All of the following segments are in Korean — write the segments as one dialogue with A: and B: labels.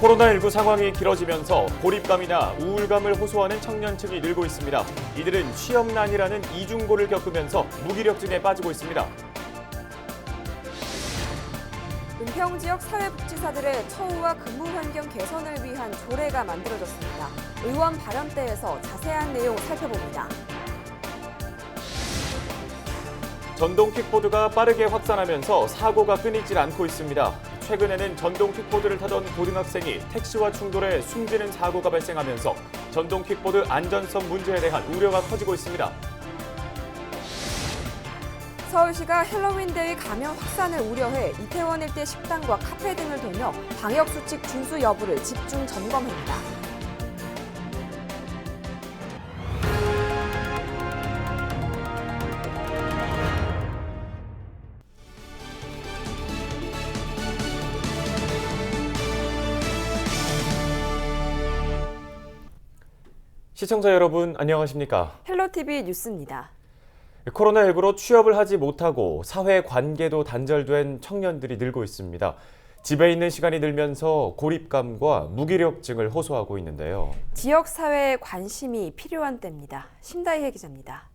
A: 코로나19 상황이 길어지면서 고립감이나 우울감을 호소하는 청년층이 늘고 있습니다. 이들은 취업난이라는 이중고를 겪으면서 무기력증에 빠지고 있습니다.
B: 은평 지역 사회복지사들의 처우와 근무 환경 개선을 위한 조례가 만들어졌습니다. 의원 발언대에서 자세한 내용 살펴봅니다.
A: 전동 킥보드가 빠르게 확산하면서 사고가 끊이질 않고 있습니다. 최근에는 전동 킥보드를 타던 고등학생이 택시와 충돌해 숨지는 사고가 발생하면서 전동 킥보드 안전성 문제에 대한 우려가 커지고 있습니다.
B: 서울시가 헬로윈데이 감염 확산을 우려해 이태원 일대 식당과 카페 등을 돌며 방역수칙 준수 여부를 집중 점검합니다.
A: 시청자 여러분 안녕하십니까?
B: 헬로티비 뉴스입니다.
A: 코로나19로 취업을 하지 못하고 사회 관계도 단절된 청년들이 늘고 있습니다. 집에 있는 시간이 늘면서 고립감과 무기력증을 호소하고 있는데요.
B: 지역 사회에 관심이 필요한 때입니다. 심다희혜 기자입니다.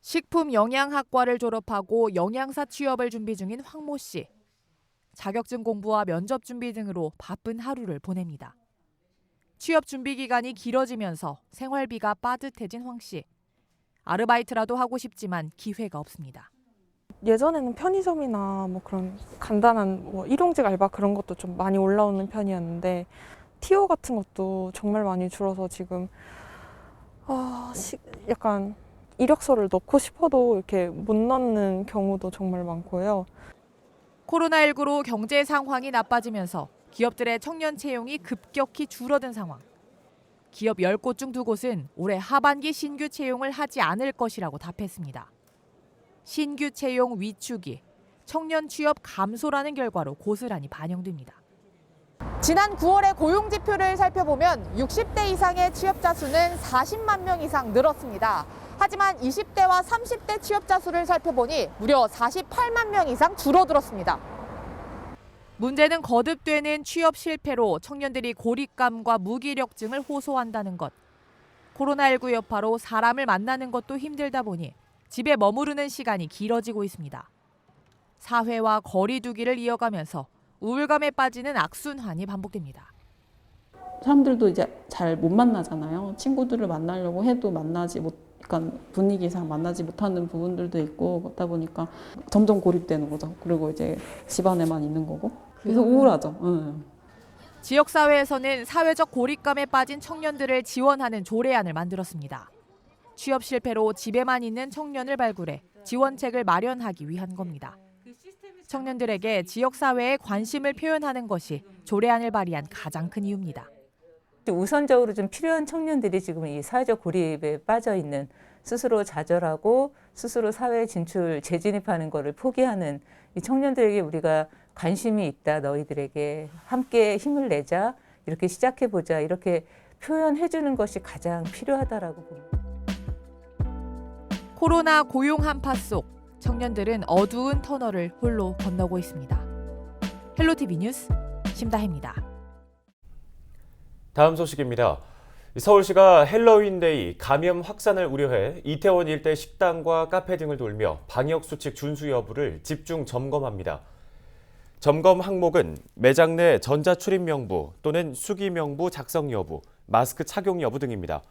C: 식품 영양학과를 졸업하고 영양사 취업을 준비 중인 황모 씨. 자격증 공부와 면접 준비 등으로 바쁜 하루를 보냅니다. 취업 준비 기간이 길어지면서 생활비가 빠듯해진 황 씨. 아르바이트라도 하고 싶지만 기회가 없습니다.
D: 예전에는 편의점이나 뭐 그런 간단한 뭐 일용직 알바 그런 것도 좀 많이 올라오는 편이었는데 티오 같은 것도 정말 많이 줄어서 지금 아, 시- 약간 이력서를 넣고 싶어도 이렇게 못 넣는 경우도 정말 많고요.
C: 코로나19로 경제 상황이 나빠지면서 기업들의 청년 채용이 급격히 줄어든 상황. 기업 10곳 중 2곳은 올해 하반기 신규 채용을 하지 않을 것이라고 답했습니다. 신규 채용 위축이 청년 취업 감소라는 결과로 고스란히 반영됩니다.
E: 지난 9월의 고용 지표를 살펴보면 60대 이상의 취업자 수는 40만 명 이상 늘었습니다. 하지만 20대와 30대 취업자 수를 살펴보니 무려 48만 명 이상 줄어들었습니다.
C: 문제는 거듭되는 취업 실패로 청년들이 고립감과 무기력증을 호소한다는 것. 코로나19 여파로 사람을 만나는 것도 힘들다 보니 집에 머무르는 시간이 길어지고 있습니다. 사회와 거리 두기를 이어가면서 우울감에 빠지는 악순환이 반복됩니다.
F: 사람들도 이제 잘 못 만나잖아요. 친구들을 만나려고 해도 만나지 못, 그러니까 분위기상 만나지 못하는 부분들도 있고 그렇다 보니까 점점 고립되는 거죠. 그리고 이제 집안에만 있는 거고. 그래서 우울하죠. 응.
C: 지역사회에서는 사회적 고립감에 빠진 청년들을 지원하는 조례안을 만들었습니다. 취업 실패로 집에만 있는 청년을 발굴해 지원책을 마련하기 위한 겁니다. 청년들에게 지역사회에 관심을 표현하는 것이 조례안을 발의한 가장 큰 이유입니다.
G: 우선적으로 좀 필요한 청년들이 지금 이 사회적 고립에 빠져 있는 스스로 좌절하고 스스로 사회 진출 재진입하는 것을 포기하는 이 청년들에게 우리가 관심이 있다 너희들에게 함께 힘을 내자 이렇게 시작해 보자 이렇게 표현해 주는 것이 가장 필요하다라고 봅니다.
C: 코로나 고용 한파 속 청년들은 어두운 터널을 홀로 건너고 있습니다. 헬로티비 뉴스 심다혜입니다.
A: 다음 소식입니다. 서울시가 헬로윈데이 감염 확산을 우려해 이태원 일대 식당과 카페 등을 돌며 방역 수칙 준수 여부를 집중 점검합니다. 점검 항목은 매장 내 전자 출입 명부 또는 수기 명부 작성 여부, 마스크 착용 여부 등입니다.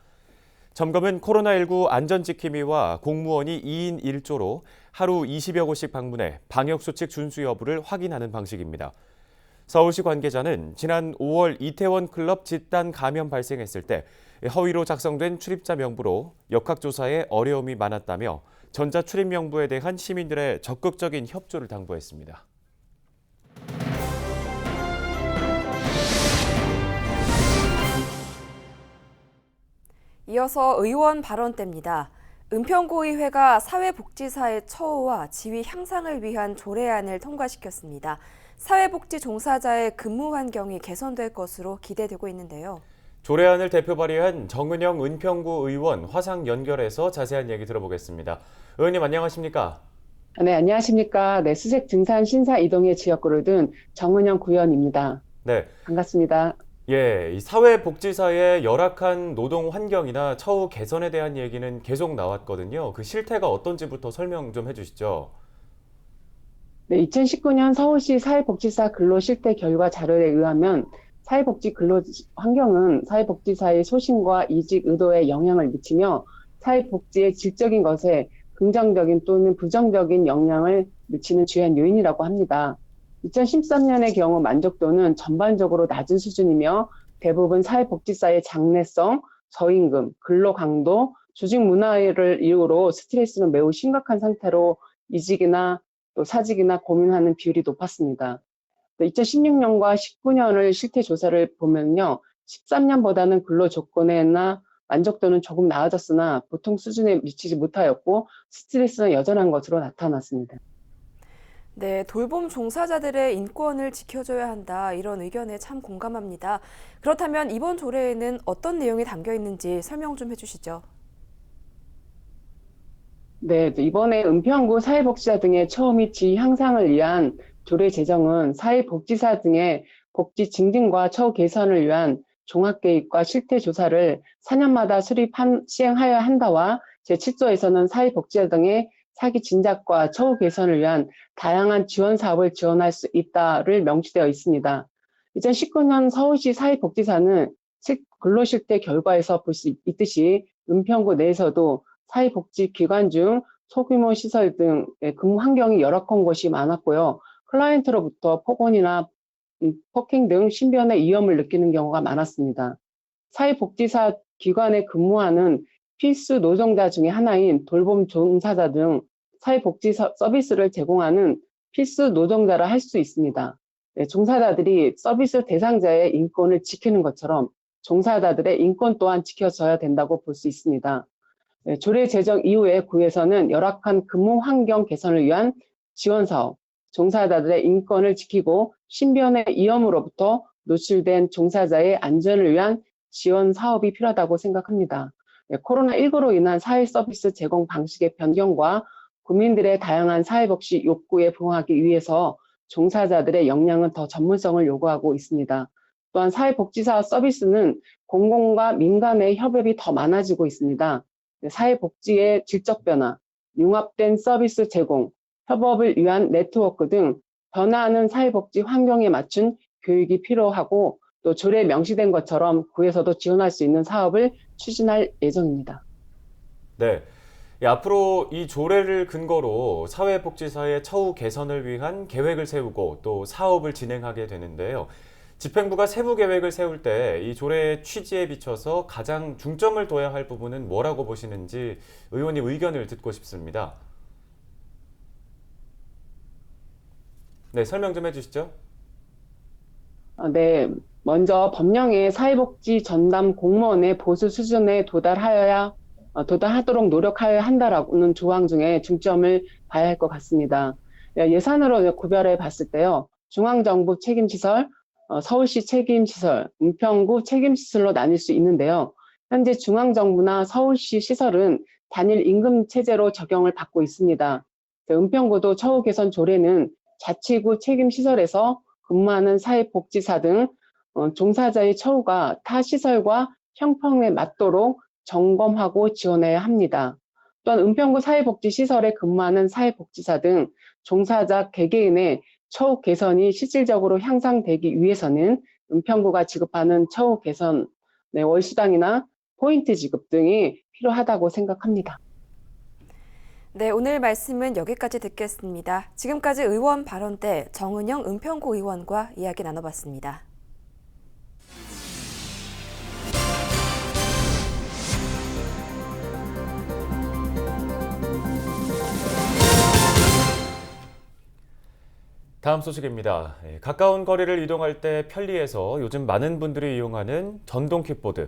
A: 점검은 코로나19 안전지킴이와 공무원이 2인 1조로 하루 20여 곳씩 방문해 방역 수칙 준수 여부를 확인하는 방식입니다. 서울시 관계자는 지난 5월 이태원 클럽 집단 감염 발생했을 때 허위로 작성된 출입자 명부로 역학조사에 어려움이 많았다며 전자 출입 명부에 대한 시민들의 적극적인 협조를 당부했습니다.
B: 이어서 의원 발언대입니다. 은평구의회가 사회복지사의 처우와 지위 향상을 위한 조례안을 통과시켰습니다. 사회복지 종사자의 근무 환경이 개선될 것으로 기대되고 있는데요.
A: 조례안을 대표 발의한 정은영 은평구 의원 화상 연결해서 자세한 얘기 들어보겠습니다. 의원님 안녕하십니까?
H: 네, 안녕하십니까. 네, 수색 등산 신사 이동의 지역구를 둔 정은영 구의원입니다.
A: 네.
H: 반갑습니다.
A: 예, 이 사회복지사의 열악한 노동 환경이나 처우 개선에 대한 얘기는 계속 나왔거든요. 그 실태가 어떤지부터 설명 좀 해주시죠.
H: 네, 2019년 서울시 사회복지사 근로 실태 결과 자료에 의하면 사회복지 근로 환경은 사회복지사의 소신과 이직 의도에 영향을 미치며 사회복지의 질적인 것에 긍정적인 또는 부정적인 영향을 미치는 주요한 요인이라고 합니다. 2013년의 경우 만족도는 전반적으로 낮은 수준이며 대부분 사회복지사의 장래성, 저임금, 근로 강도, 조직 문화를 이유로 스트레스는 매우 심각한 상태로 이직이나 또 사직이나 고민하는 비율이 높았습니다. 2016년과 19년을 실태 조사를 보면요. 13년보다는 근로 조건이나 만족도는 조금 나아졌으나 보통 수준에 미치지 못하였고 스트레스는 여전한 것으로 나타났습니다.
B: 네, 돌봄 종사자들의 인권을 지켜줘야 한다. 이런 의견에 참 공감합니다. 그렇다면 이번 조례에는 어떤 내용이 담겨 있는지 설명 좀 해주시죠.
H: 네, 이번에 은평구 사회복지사 등의 및 지위 향상을 위한 조례 제정은 사회복지사 등의 복지 증진과 처우 개선을 위한 종합계획과 실태 조사를 4년마다 수립한 시행하여야 한다와 제7조에서는 사회복지사 등의 사기 진작과 처우 개선을 위한 다양한 지원 사업을 지원할 수 있다를 명시되어 있습니다. 2019년 서울시 사회복지사는 근로실태 결과에서 볼 수 있듯이 은평구 내에서도 사회복지기관 중 소규모 시설 등의 근무 환경이 열악한 곳이 많았고요. 클라이언트로부터 폭언이나 음, 폭행 등 신변의 위험을 느끼는 경우가 많았습니다. 사회복지사 기관에 근무하는 필수 노동자 중의 하나인 돌봄 종사자 등 사회복지 서비스를 제공하는 필수 노동자라 할 수 있습니다. 네, 종사자들이 서비스 대상자의 인권을 지키는 것처럼 종사자들의 인권 또한 지켜져야 된다고 볼 수 있습니다. 네, 조례 제정 이후에 구에서는 열악한 근무 환경 개선을 위한 지원 사업, 종사자들의 인권을 지키고 신변의 위험으로부터 노출된 종사자의 안전을 위한 지원 사업이 필요하다고 생각합니다. 네, 코로나19로 인한 사회 서비스 제공 방식의 변경과 국민들의 다양한 사회복지 욕구에 부응하기 위해서 종사자들의 역량은 더 전문성을 요구하고 있습니다. 또한 사회복지사 서비스는 공공과 민간의 협업이 더 많아지고 있습니다. 네, 사회복지의 질적 변화, 융합된 서비스 제공, 협업을 위한 네트워크 등 변화하는 사회복지 환경에 맞춘 교육이 필요하고 또 조례에 명시된 것처럼 구에서도 지원할 수 있는 사업을 추진할 예정입니다.
A: 네. 예, 앞으로 이 조례를 근거로 사회복지사의 처우 개선을 위한 계획을 세우고 또 사업을 진행하게 되는데요. 집행부가 세부 계획을 세울 때 이 조례의 취지에 비춰서 가장 중점을 둬야 할 부분은 뭐라고 보시는지 의원님 의견을 듣고 싶습니다. 네, 설명 좀 해주시죠.
H: 어, 네, 먼저 법령에 사회복지 전담 공무원의 보수 수준에 도달하여야 어, 도달하도록 노력하여야 한다라는 조항 중에 중점을 봐야 할 것 같습니다. 예, 예산으로 구별해 봤을 때요, 중앙정부 책임시설, 어, 서울시 책임시설, 은평구 책임시설로 나뉠 수 있는데요. 현재 중앙정부나 서울시 시설은 단일 임금 체제로 적용을 받고 있습니다. 네, 은평구도 처우 개선 조례는 자치구 책임시설에서 근무하는 사회복지사 등 어, 종사자의 처우가 타 시설과 형평에 맞도록 점검하고 지원해야 합니다. 또한 은평구 사회복지시설에 근무하는 사회복지사 등 종사자 개개인의 처우 개선이 실질적으로 향상되기 위해서는 은평구가 지급하는 처우 개선, 네, 월수당이나 포인트 지급 등이 필요하다고 생각합니다.
B: 네, 오늘 말씀은 여기까지 듣겠습니다. 지금까지 의원 발언 때 정은영 은평구 의원과 이야기 나눠봤습니다.
A: 다음 소식입니다. 예, 가까운 거리를 이동할 때 편리해서 요즘 많은 분들이 이용하는 전동 킥보드.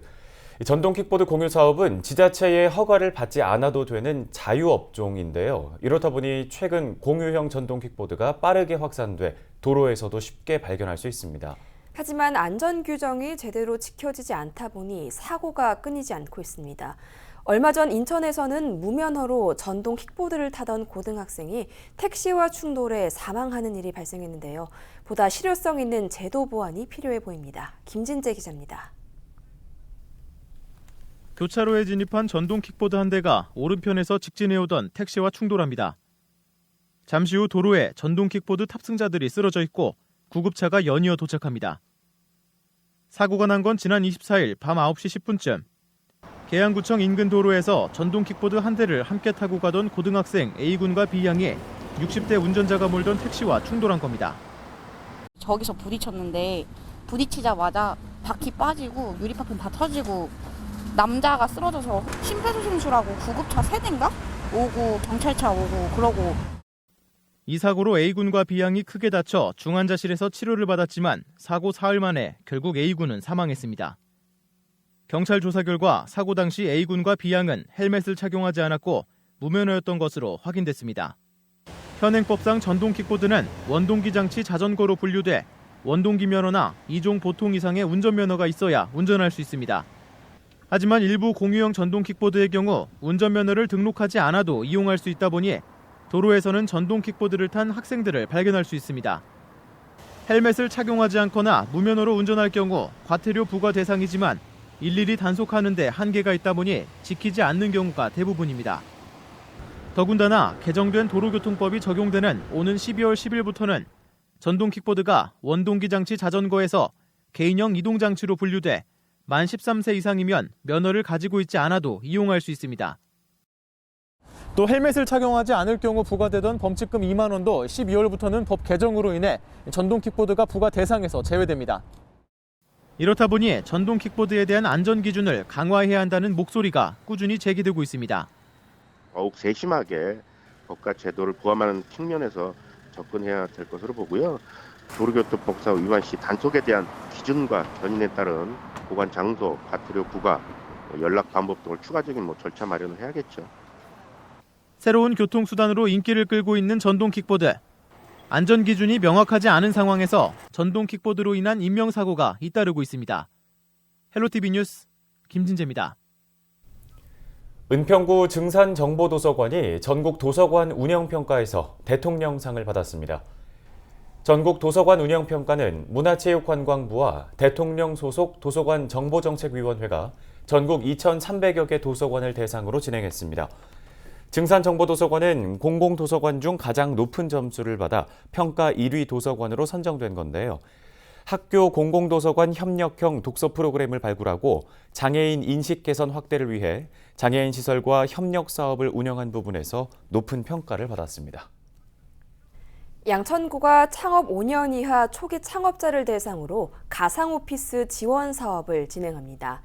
A: 이 전동 킥보드 공유 사업은 지자체의 허가를 받지 않아도 되는 자유업종인데요. 이렇다 보니 최근 공유형 전동 킥보드가 빠르게 확산돼 도로에서도 쉽게 발견할 수 있습니다.
B: 하지만 안전 규정이 제대로 지켜지지 않다 보니 사고가 끊이지 않고 있습니다. 얼마 전 인천에서는 무면허로 전동 킥보드를 타던 고등학생이 택시와 충돌해 사망하는 일이 발생했는데요. 보다 실효성 있는 제도 보완이 필요해 보입니다. 김진재 기자입니다.
I: 교차로에 진입한 전동 킥보드 한 대가 오른편에서 직진해 오던 택시와 충돌합니다. 잠시 후 도로에 전동 킥보드 탑승자들이 쓰러져 있고 구급차가 연이어 도착합니다. 사고가 난 건 지난 24일 밤 9시 10분쯤 계양구청 인근 도로에서 전동 킥보드 한 대를 함께 타고 가던 고등학생 A군과 B양이 60대 운전자가 몰던 택시와 충돌한 겁니다.
J: 저기서 부딪혔는데 부딪히자마자 바퀴 빠지고 유리파편 다 터지고 남자가 쓰러져서 심폐소생술하고 구급차 세 대인가 오고 경찰차 오고 그러고
I: 이 사고로 A군과 B양이 크게 다쳐 중환자실에서 치료를 받았지만 사고 사흘 만에 결국 A군은 사망했습니다. 경찰 조사 결과 사고 당시 A군과 B양은 헬멧을 착용하지 않았고 무면허였던 것으로 확인됐습니다. 현행법상 전동 킥보드는 원동기 장치 자전거로 분류돼 원동기 면허나 2종 보통 이상의 운전면허가 있어야 운전할 수 있습니다. 하지만 일부 공유형 전동 킥보드의 경우 운전면허를 등록하지 않아도 이용할 수 있다 보니 도로에서는 전동 킥보드를 탄 학생들을 발견할 수 있습니다. 헬멧을 착용하지 않거나 무면허로 운전할 경우 과태료 부과 대상이지만 일일이 단속하는데 한계가 있다 보니 지키지 않는 경우가 대부분입니다. 더군다나 개정된 도로교통법이 적용되는 오는 12월 10일부터는 전동 킥보드가 원동기 장치 자전거에서 개인형 이동 장치로 분류돼 만 13세 이상이면 면허를 가지고 있지 않아도 이용할 수 있습니다. 또 헬멧을 착용하지 않을 경우 부과되던 범칙금 2만 원도 12월부터는 법 개정으로 인해 전동 킥보드가 부과 대상에서 제외됩니다. 이렇다 보니 전동 킥보드에 대한 안전 기준을 강화해야 한다는 목소리가 꾸준히 제기되고 있습니다.
K: 더욱 세심하게 법과 제도를 부함하는 측면에서 접근해야 될 것으로 보고요. 도로교통법상 위반 시 단속에 대한 기준과 견인에 따른 보관 장소, 과태료 부과, 뭐 연락 방법 등을 추가적인 뭐 절차 마련을 해야겠죠.
I: 새로운 교통수단으로 인기를 끌고 있는 전동 킥보드. 안전 기준이 명확하지 않은 상황에서 전동 킥보드로 인한 인명사고가 잇따르고 있습니다. 헬로티비 뉴스 김진재입니다.
A: 은평구 증산정보도서관이 전국 도서관 운영평가에서 대통령상을 받았습니다. 전국 도서관 운영평가는 문화체육관광부와 대통령 소속 도서관 정보정책위원회가 전국 2,300여 개 도서관을 대상으로 진행했습니다. 증산정보도서관은 공공도서관 중 가장 높은 점수를 받아 평가 1위 도서관으로 선정된 건데요. 학교 공공도서관 협력형 독서 프로그램을 발굴하고 장애인 인식 개선 확대를 위해 장애인 시설과 협력 사업을 운영한 부분에서 높은 평가를 받았습니다.
B: 양천구가 창업 5년 이하 초기 창업자를 대상으로 가상 오피스 지원 사업을 진행합니다.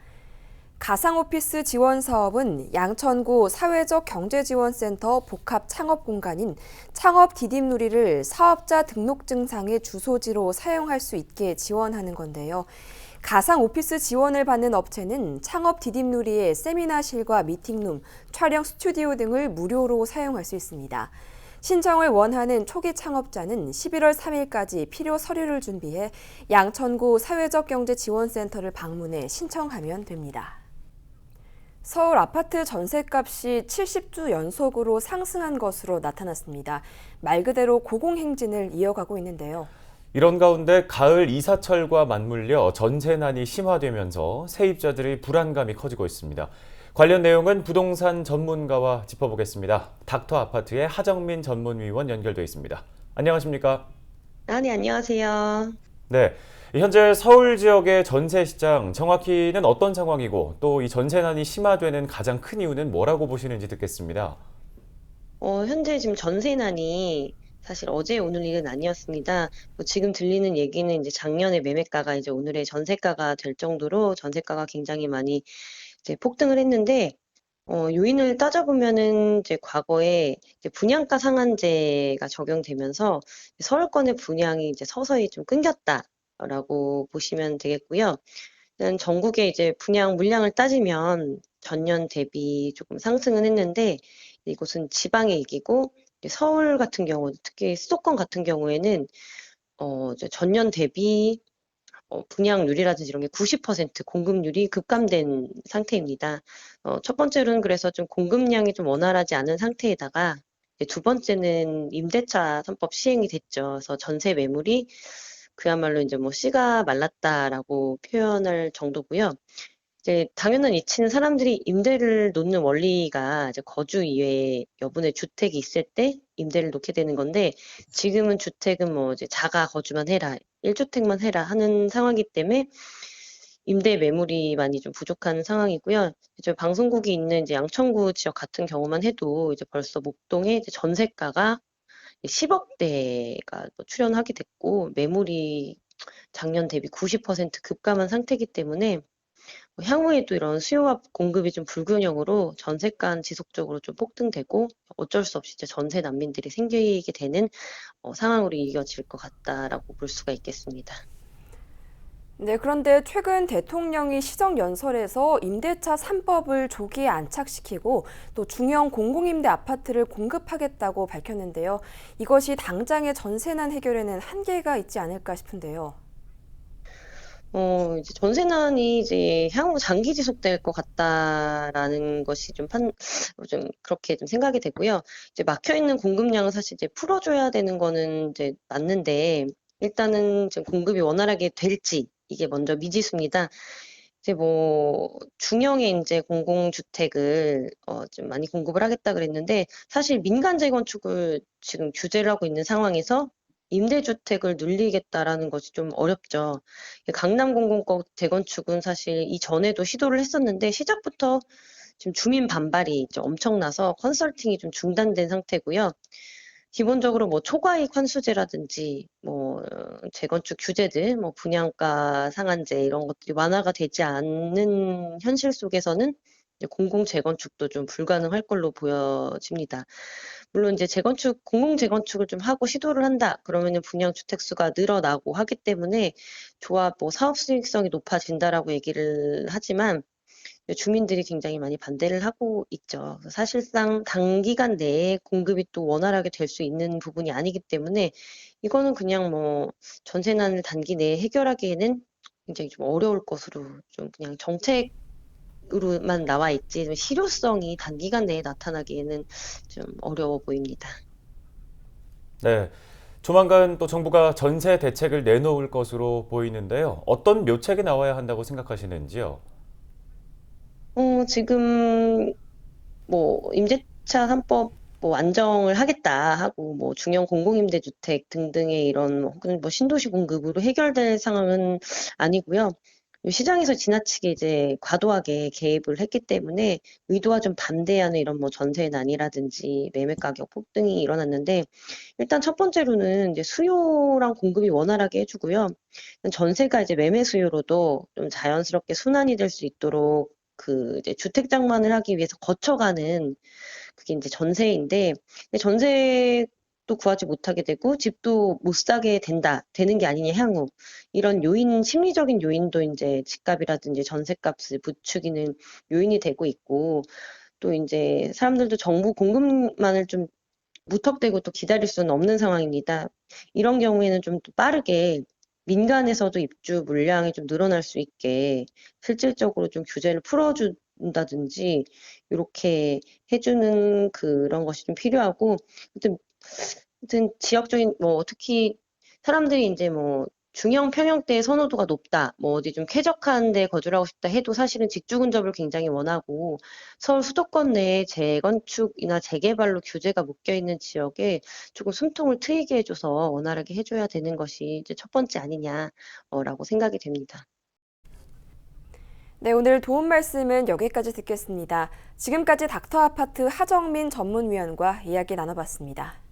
B: 가상오피스 지원 사업은 양천구 사회적 경제지원센터 복합 창업 공간인 창업 디딤누리를 사업자 등록증상의 주소지로 사용할 수 있게 지원하는 건데요. 가상 오피스 지원을 받는 업체는 창업 디딤누리의 세미나실과 미팅룸, 촬영 스튜디오 등을 무료로 사용할 수 있습니다. 신청을 원하는 초기 창업자는 11월 3일까지 필요 서류를 준비해 양천구 사회적 경제 지원센터를 방문해 신청하면 됩니다. 서울 아파트 전셋값이 70주 연속으로 상승한 것으로 나타났습니다. 말 그대로 고공행진을 이어가고 있는데요.
A: 이런 가운데 가을 이사철과 맞물려 전세난이 심화되면서 세입자들의 불안감이 커지고 있습니다. 관련 내용은 부동산 전문가와 짚어보겠습니다. 닥터 아파트의 하정민 전문위원 연결돼 있습니다. 안녕하십니까?
L: 아, 네, 안녕하세요.
A: 네. 현재 서울 지역의 전세 시장 정확히는 어떤 상황이고 또 이 전세난이 심화되는 가장 큰 이유는 뭐라고 보시는지 듣겠습니다.
L: 어, 현재 지금 전세난이 사실 어제 오늘 일은 아니었습니다. 뭐 지금 들리는 얘기는 이제 작년에 매매가가 이제 오늘의 전세가가 될 정도로 전세가가 굉장히 많이 이제 폭등을 했는데 어, 요인을 따져보면은 이제 과거에 이제 분양가 상한제가 적용되면서 서울권의 분양이 이제 서서히 좀 끊겼다 라고 보시면 되겠고요. 전국의 이제 분양 물량을 따지면 전년 대비 조금 상승은 했는데 이곳은 지방의 이기고 서울 같은 경우 특히 수도권 같은 경우에는 어 전년 대비 어, 분양률이라든지 이런 게 90% 공급률이 급감된 상태입니다. 어, 첫 번째로는 그래서 좀 공급량이 좀 원활하지 않은 상태에다가 두 번째는 임대차 3법 시행이 됐죠. 그래서 전세 매물이 그야말로 이제 뭐 씨가 말랐다라고 표현할 정도고요. 이제 당연한 이치는 사람들이 임대를 놓는 원리가 이제 거주 이외에 여분의 주택이 있을 때 임대를 놓게 되는 건데 지금은 주택은 뭐 이제 자가 거주만 해라, 1주택만 해라 하는 상황이기 때문에 임대 매물이 많이 좀 부족한 상황이고요. 이제 방송국이 있는 이제 양천구 지역 같은 경우만 해도 이제 벌써 목동에 이제 전세가가 10억대가 뭐 출현하게 됐고 매물이 작년 대비 90% 급감한 상태이기 때문에 뭐 향후에도 이런 수요와 공급이 좀 불균형으로 전세가는 지속적으로 좀 폭등되고 어쩔 수 없이 이제 전세 난민들이 생기게 되는 어, 상황으로 이어질 것 같다라고 볼 수가 있겠습니다.
B: 네, 그런데 최근 대통령이 시정연설에서 임대차 3법을 조기에 안착시키고 또 중형 공공임대 아파트를 공급하겠다고 밝혔는데요. 이것이 당장의 전세난 해결에는 한계가 있지 않을까 싶은데요.
L: 어, 이제 전세난이 이제 향후 장기 지속될 것 같다라는 것이 좀 판, 좀 그렇게 좀 생각이 되고요. 이제 막혀 있는 공급량은 사실 이제 풀어줘야 되는 거는 이제 맞는데 일단은 지금 공급이 원활하게 될지 이게 먼저 미지수입니다. 이제 뭐 중형의 이제 공공주택을 어, 좀 많이 공급을 하겠다 그랬는데 사실 민간 재건축을 지금 규제를 하고 있는 상황에서 임대주택을 늘리겠다라는 것이 좀 어렵죠. 강남 공공권 재건축은 사실 이전에도 시도를 했었는데 시작부터 지금 주민 반발이 좀 엄청나서 컨설팅이 좀 중단된 상태고요. 기본적으로 뭐 초과이익 환수제라든지 뭐 재건축 규제들, 뭐 분양가 상한제 이런 것들이 완화가 되지 않는 현실 속에서는 공공 재건축도 좀 불가능할 걸로 보여집니다. 물론 이제 재건축, 공공 재건축을 좀 하고 시도를 한다. 그러면은 분양 주택 수가 늘어나고 하기 때문에 조합 뭐 사업 수익성이 높아진다라고 얘기를 하지만 주민들이 굉장히 많이 반대를 하고 있죠. 사실상 단기간 내에 공급이 또 원활하게 될 수 있는 부분이 아니기 때문에 이거는 그냥 뭐 전세난을 단기 내에 해결하기에는 굉장히 좀 어려울 것으로 좀 그냥 정책으로만 나와 있지 좀 실효성이 단기간 내에 나타나기에는 좀 어려워 보입니다.
A: 네. 조만간 또 정부가 전세 대책을 내놓을 것으로 보이는데요. 어떤 묘책이 나와야 한다고 생각하시는지요?
L: 어, 지금 뭐 임대차 3법 뭐 안정을 하겠다 하고 뭐 중형 공공임대주택 등등의 이런 혹은 뭐 신도시 공급으로 해결될 상황은 아니고요. 시장에서 지나치게 이제 과도하게 개입을 했기 때문에 의도와 좀 반대하는 이런 뭐 전세 난이라든지 매매 가격 폭등이 일어났는데 일단 첫 번째로는 이제 수요랑 공급이 원활하게 해주고요. 전세가 이제 매매 수요로도 좀 자연스럽게 순환이 될 수 있도록 그 이제 주택 장만을 하기 위해서 거쳐가는 그게 이제 전세인데 전세도 구하지 못하게 되고 집도 못 사게 된다 되는 게 아니냐 향후 이런 요인 심리적인 요인도 이제 집값이라든지 전세값을 부추기는 요인이 되고 있고 또 이제 사람들도 정부 공급만을 좀 무턱대고 또 기다릴 수는 없는 상황입니다. 이런 경우에는 좀 빠르게 민간에서도 입주 물량이 좀 늘어날 수 있게 실질적으로 좀 규제를 풀어준다든지 이렇게 해주는 그런 것이 좀 필요하고 하여튼, 하여튼 지역적인 뭐 특히 사람들이 이제 뭐 중형 평형대의 선호도가 높다, 뭐 어디 좀 쾌적한 데 거주를 하고 싶다 해도 사실은 직주 근접을 굉장히 원하고 서울 수도권 내에 재건축이나 재개발로 규제가 묶여 있는 지역에 조금 숨통을 트이게 해줘서 원활하게 해줘야 되는 것이 이제 첫 번째 아니냐라고 생각이 됩니다.
B: 네, 오늘 도움 말씀은 여기까지 듣겠습니다. 지금까지 닥터 아파트 하정민 전문위원과 이야기 나눠봤습니다.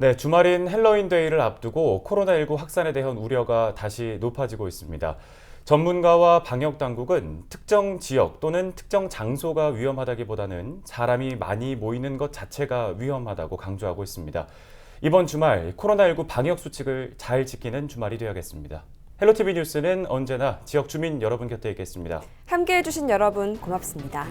A: 네, 주말인 헬로윈 데이를 앞두고 코로나19 확산에 대한 우려가 다시 높아지고 있습니다. 전문가와 방역 당국은 특정 지역 또는 특정 장소가 위험하다기보다는 사람이 많이 모이는 것 자체가 위험하다고 강조하고 있습니다. 이번 주말 코로나19 방역 수칙을 잘 지키는 주말이 되어야겠습니다. 헬로티비 뉴스는 언제나 지역 주민 여러분 곁에 있겠습니다.
B: 함께 해 주신 여러분 고맙습니다.